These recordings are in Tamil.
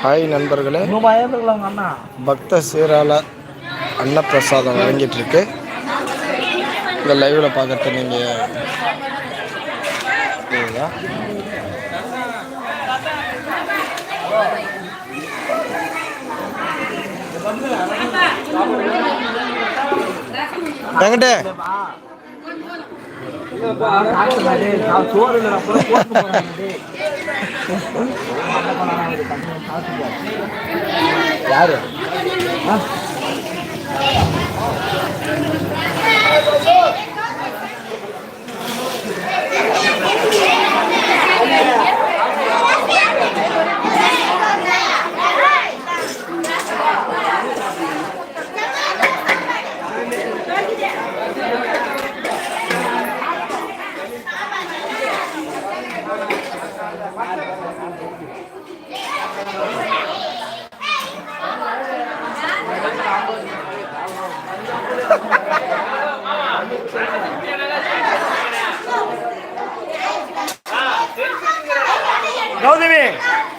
ஹாய் நண்பர்களே பக்த சீரால அன்னப்பிரசாதம் வழங்கிட்டு இருக்கு இந்த லைவில் பார்க்கறது நீங்கள் எங்கிட்ட சோறு யாரு ஆ?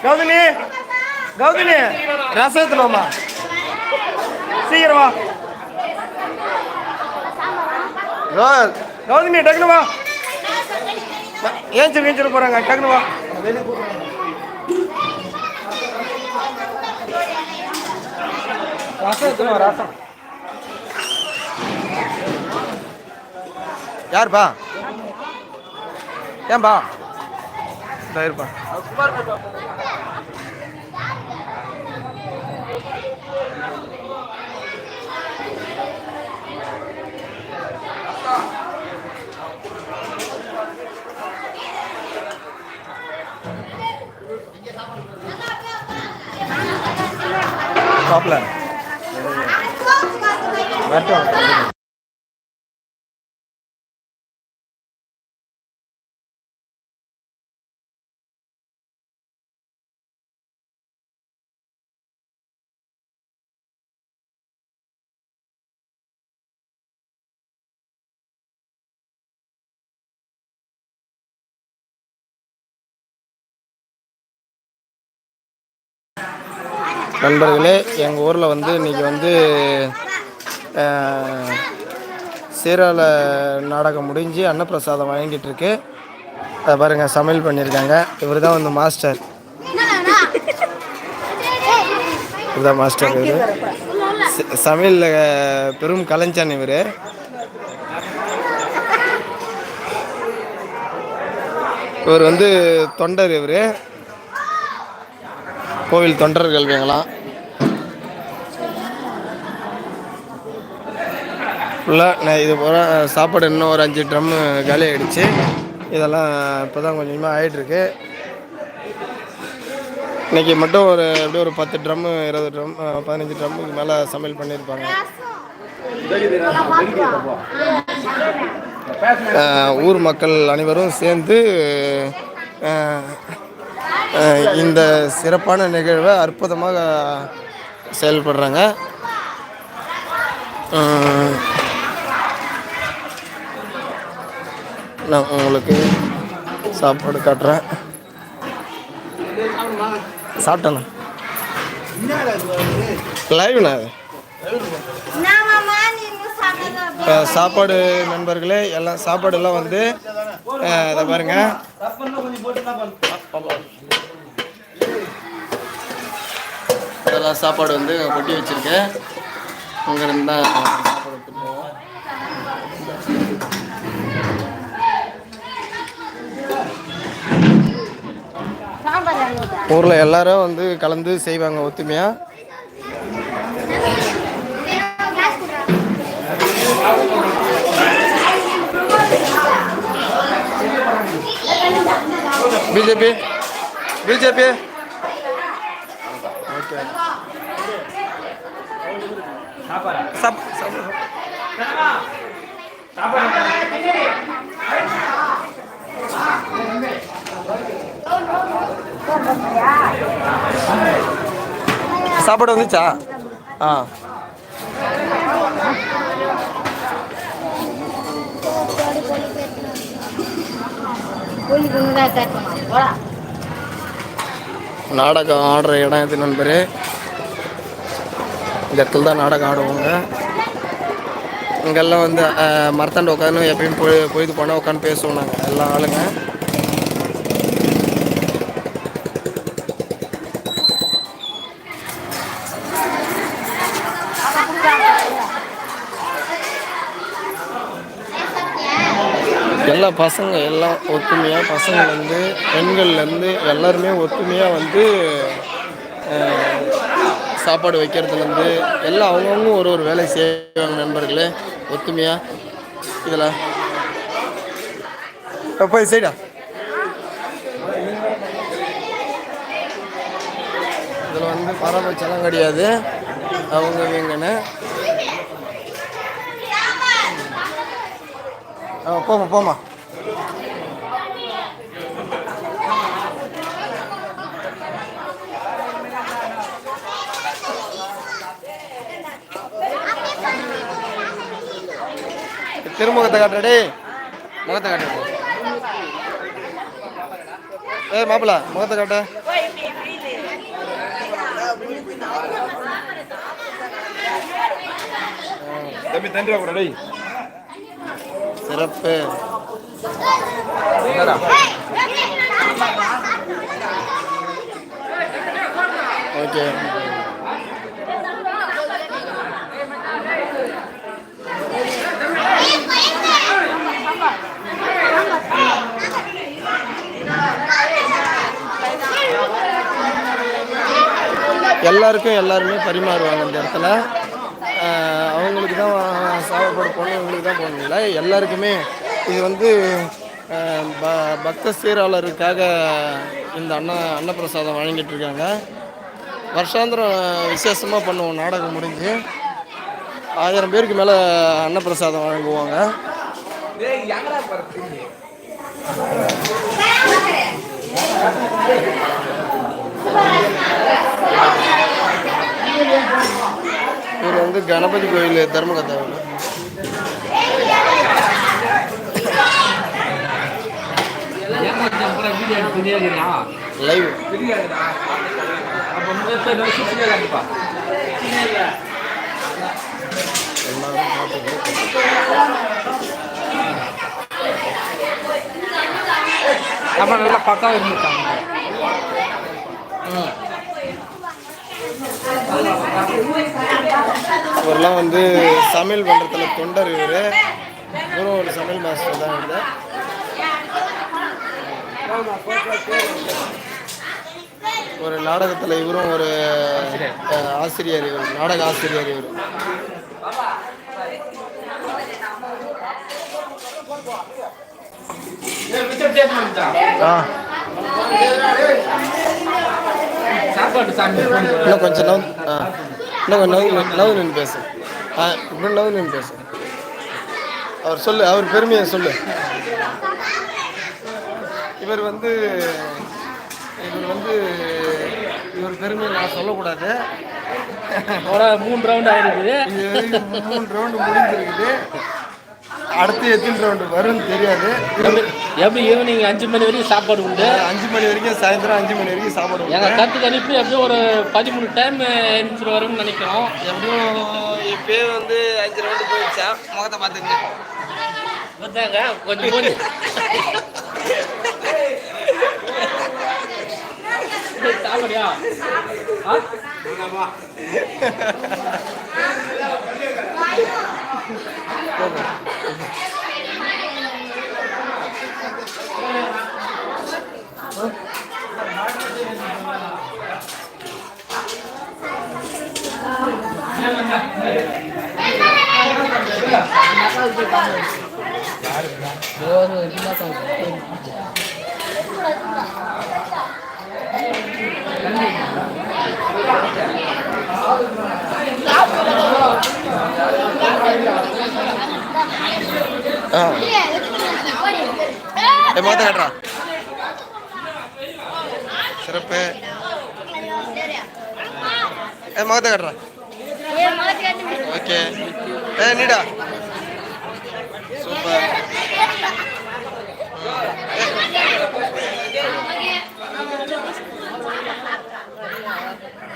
கௌதமி கௌதமி. ரசம் எடுத்துனோமா சீக்கிரம் கௌதமி டக்குனு வா. ஏஞ்சி ஏஞ்சிட்டு போறாங்க. டக்குனு வா. ரசம் எடுத்துன்னு ரசம். யாருப்பா? ஏன்பா? দায়ের পা Top line. Better. நண்பர்களே எங்கள் ஊரில் வந்து இன்றைக்கி வந்து சீரால நாடகம் முடிஞ்சு அன்னப்பிரசாதம் வாங்கிட்டுருக்கு அதை பாருங்க சமையல் பண்ணியிருக்காங்க இவர் தான் வந்து மாஸ்டர். இவர் தான் மாஸ்டர் இவர். சமையலில் பெரும் கலைஞன் இவர். இவர் வந்து தொண்டர் இவர். கோவில் தொண்டர்கள் இவங்களாம் ஃபுல்லாக நான் இது போகிற சாப்பாடு இன்னும் ஒரு அஞ்சு ட்ரம்மு காலி ஆகிடுச்சு இதெல்லாம் இப்போ தான் கொஞ்சம் கொஞ்சமாக ஆகிட்டுருக்கு இன்றைக்கி மட்டும் ஒரு எப்படியும் ஒரு பத்து ட்ரம்மு இருபது ட்ரம் பதினஞ்சு ட்ரம்முக்கு மேலே சமையல் பண்ணியிருப்பாங்க. ஊர் மக்கள் அனைவரும் சேர்ந்து இந்த சிறப்பான நிகழ்வை அற்புதமாக செயல்படுறாங்க. நான் உங்களுக்கு சாப்பாடு காட்டுறேன். சாப்பிட்டேண்ணா. லைவ்ண்ணா சாப்பாடு நண்பர்களே எல்லாம் சாப்பாடு எல்லாம் வந்து இதை பாருங்க. இதெல்லாம் சாப்பாடு வந்து கொட்டி வச்சிருக்கேன். அங்கேருந்து தான் சாப்பாடு போவோம் ஊரில் எல்லாரும் வந்து கலந்து செய்வாங்க ஒத்துமையாக பிஜேபி பிஜேபி. ஓகே சாப் சாப் போலி வந்துச்சா ஆ நாடகம் ஆடுற இடம் எது நண்பர். இந்த இடத்துல தான் நாடகம் ஆடுவாங்க. இங்கெல்லாம் வந்து மரத்தாண்டு உட்காந்து எப்பயும் பொழு பொழுது போனால் உட்காந்து பேசுவோம் நாங்கள் எல்லா ஆளுங்க. பசங்க எல்லாம் ஒத்துமையாக பசங்கள்லேருந்து பெண்கள்லேருந்து எல்லாருமே ஒற்றுமையாக வந்து சாப்பாடு வைக்கிறதுலேருந்து எல்லாம் அவங்கவுங்க ஒரு ஒரு வேலை செய்வாங்க நண்பர்களே ஒத்துமையாக இதில். போய் சைடா இதில் வந்து பரபட்சம்லாம் கிடையாது. அவங்க வேங்கன்னு ஆ போமா போமா திருமுகத்தை காட்டுற டேய் முகத்தை காட்டு ஏய் மாப்பிள முகத்தை காட்டு. தம்பி டேய். சிறப்பு. ஓகே. எல்லாருக்கும் எல்லாருமே பரிமாறுவாங்க இந்த இடத்துல. அவங்களுக்கு தான் சாப்பிட போகணும் அவங்களுக்கு தான் போகணும் இல்லை எல்லாருக்குமே இது வந்து ப பக்த சீராளருக்காக இந்த அண்ணா அன்னப்பிரசாதம் வழங்கிட்டு இருக்காங்க வருஷாந்திரம் விசேஷமாக பண்ணுவோம் நாடகம் முடிஞ்சு. ஆயிரம் பேருக்கு மேலே அன்னப்பிரசாதம் வழங்குவாங்க. இது இவர் வந்து கணபதி கோயில் தர்மகத்தாவில் பார்த்துட்டு நம்ம நல்லா பக்காவா இருந்துட்டாங்க இவரெல்லாம் வந்து சமையல் பண்ணுறதுல தொண்டர் இவர். இவரும் ஒரு சமையல் மாஸ்டர் தான் இவர். ஒரு நாடகத்தில் இவரும் ஒரு ஆசிரியர் இவர் நாடக ஆசிரியர் இவர். ஆ. இன்னும் கொஞ்சம் லவ் ஆ. இன்னும் கொஞ்சம் நவு நின்று பேசு. ஆ இப்படி நவு நின்று பேசு. அவர் சொல்லு அவர் பெருமையை சொல்லு. இவர் வந்து இவர் வந்து இவர் பெருமையை நான் சொல்லக்கூடாது. ஒரு மூணு ரவுண்ட் ஆயிருக்குது. மூணு ரவுண்டு முடிஞ்சிருக்குது. அடுத்து எத்தனை ரவுண்டு வரும்னு தெரியாது. எப்படி ஈவினிங் அஞ்சு மணி வரைக்கும் சாப்பாடு உண்டு? அஞ்சு மணி வரைக்கும் சாயந்தரம் அஞ்சு மணி வரைக்கும் சாப்பாடு எங்க உண்டு. கருத்து கணிப்பு எப்படியும் ஒரு பதிமூணு டைம் எழுந்துட்டு வரும்னு நினைக்கிறோம். எப்படியும் இப்பயே வந்து அஞ்சு ரவுண்டு போயிடுச்சா? முகத்தை பார்த்துங்க. வந்தாங்க கொஞ்சம் கொஞ்சம் சாப்பாடியா ஆ? ஆ ஏ முகத்தை காட்டுறா. சிறப்பு. ஏ முகத்தை காட்டுறா. ஓகே. ஏ நீடா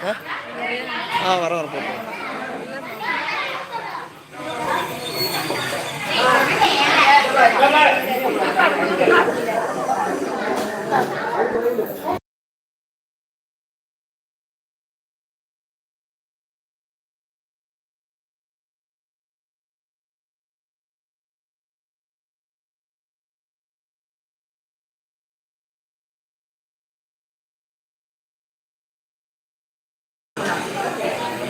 ஆ வர வர வர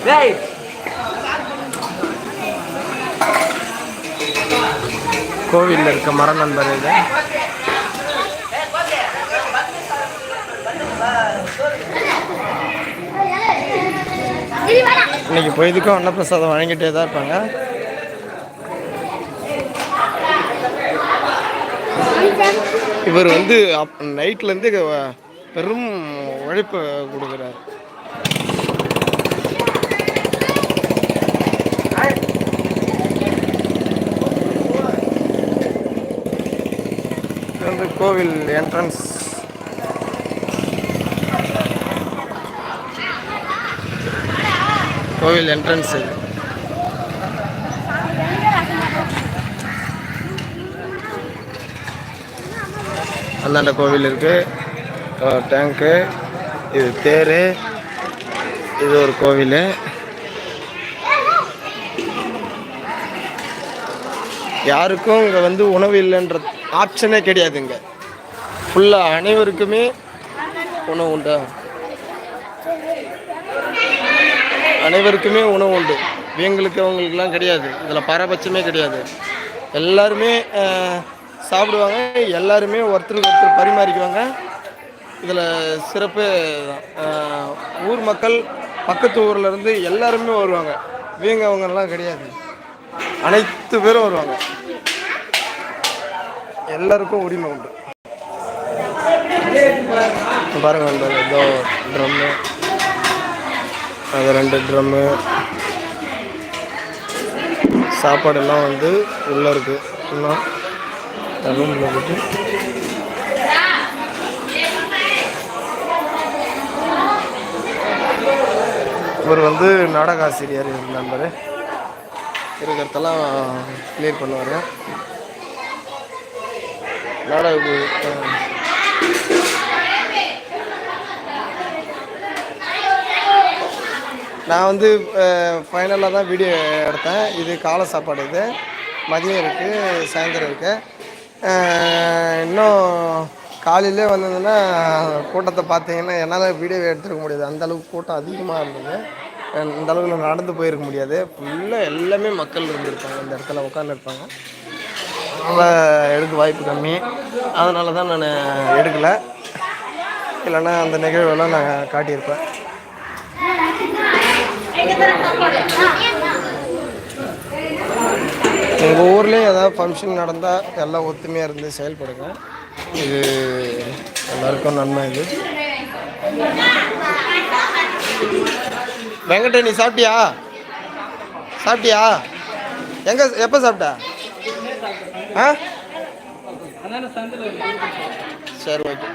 போகிறோம் கோவிலில் இருக்க மர நண்பர் இது. இன்னைக்கு போயதுக்கும் அன்னப்பிரசாதம் வழங்கிட்டே தான் இருப்பாங்க. இவர் வந்து அப் நைட்லேருந்து பெரும் உழைப்பு கொடுக்குறாரு. வந்து கோவில் என்ட்ரன்ஸ் கோவில் என்ட்ரன்ஸ் இது. அந்தாண்ட கோவில் இருக்கு. டேங்க்கு இது தேர் இது ஒரு கோவில். யாருக்கும் இங்கே வந்து உணவு இல்லைன்ற ஆப்ஷனே கிடையாது இங்கே ஃபுல்லாக அனைவருக்குமே உணவு உண்டு. அனைவருக்குமே உணவு உண்டு. வீங்களுக்கு அவங்களுக்குலாம் கிடையாது. இதில் பாரபட்சமே கிடையாது. எல்லாருமே சாப்பிடுவாங்க. எல்லாருமே ஒருத்தருக்கு ஒருத்தர் பரிமாறிக்குவாங்க. இதில் சிறப்பு ஊர் மக்கள் பக்கத்து ஊர்லேருந்து எல்லாருமே வருவாங்க. இவங்க அவங்கெல்லாம் கிடையாது. அனைத்து பேரும் வருவாங்க. எல்லாருக்கும் உரிமை உண்டு. பாருங்க அந்த இதோ ட்ரம்மு அது ரெண்டு ட்ரம்மு சாப்பாடெல்லாம் வந்து உள்ளே இருக்குது இன்னும் ரூமில் போட்டு. இவர் வந்து நாடக ஆசிரியர் நண்பர். இருக்கிறதெல்லாம் கிளியர் பண்ணுவார் நாடக நான் வந்து ஃபைனலாக தான் வீடியோ எடுத்தேன். இது காலை சாப்பாடு இது. மதியம் இருக்குது சாயந்தரம் இருக்குது இன்னும் காலையிலே வந்ததுன்னா கூட்டத்தை பார்த்தீங்கன்னா என்னால் வீடியோ எடுத்துருக்க முடியாது. அந்த அளவுக்கு கூட்டம் அதிகமாக இருந்தது. அஹ் இந்த அளவுக்கு நான் நடந்து போயிருக்க முடியாது. ஃபுல்லாக எல்லாமே மக்கள் இருந்திருப்பாங்க. இந்த இடத்துல உட்காந்துருப்பாங்க அதனால் எடுக்க வாய்ப்பு கம்மி. அதனால தான் நான் எடுக்கலை. இல்லைன்னா அந்த நிகழ்வெல்லாம் நான் காட்டியிருப்பேன். எங்கள் ஊர்லேயும் ஏதாவது ஃபங்க்ஷன் நடந்தால் எல்லாம் ஒத்துமையாக இருந்து செயல்படுங்க. இது எல்லாருக்கும் நன்மை இது. வெங்கட நீ சாப்பிட்டியா? சாப்பிட்டியா? எங்கே எப்போ சாப்பிட்ட? ஆ? சரி ஓகே.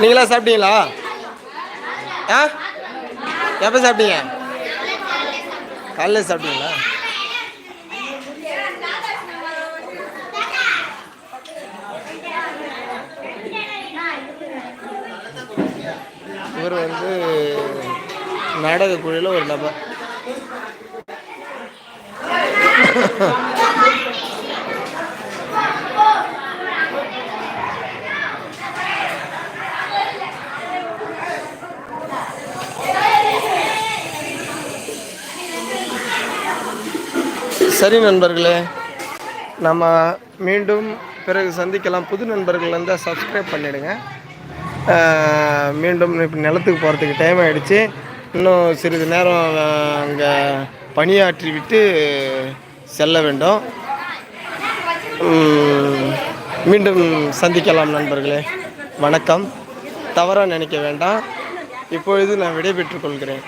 நீங்களா சாப்பிட்டீங்களா? ஆ? எப்போ சாப்பிட்டீங்க? காலைல சாப்பிட்டீங்களா? இவர் வந்து நாடக குழுவில் ஒரு நபர். சரி நண்பர்களே நம்ம மீண்டும் பிறகு சந்திக்கலாம். புது நண்பர்கள் வந்து சப்ஸ்கிரைப் பண்ணிவிடுங்க மீண்டும் இப்போ நிலத்துக்கு போகிறதுக்கு டைம் ஆகிடுச்சு இன்னும் சிறிது நேரம் அங்கே பணியாற்றி விட்டு செல்ல வேண்டும். மீண்டும் சந்திக்கலாம் நண்பர்களே. வணக்கம். தவறாக நினைக்க வேண்டாம். இப்பொழுது நான் விடைபெற்றுக் கொள்கிறேன்.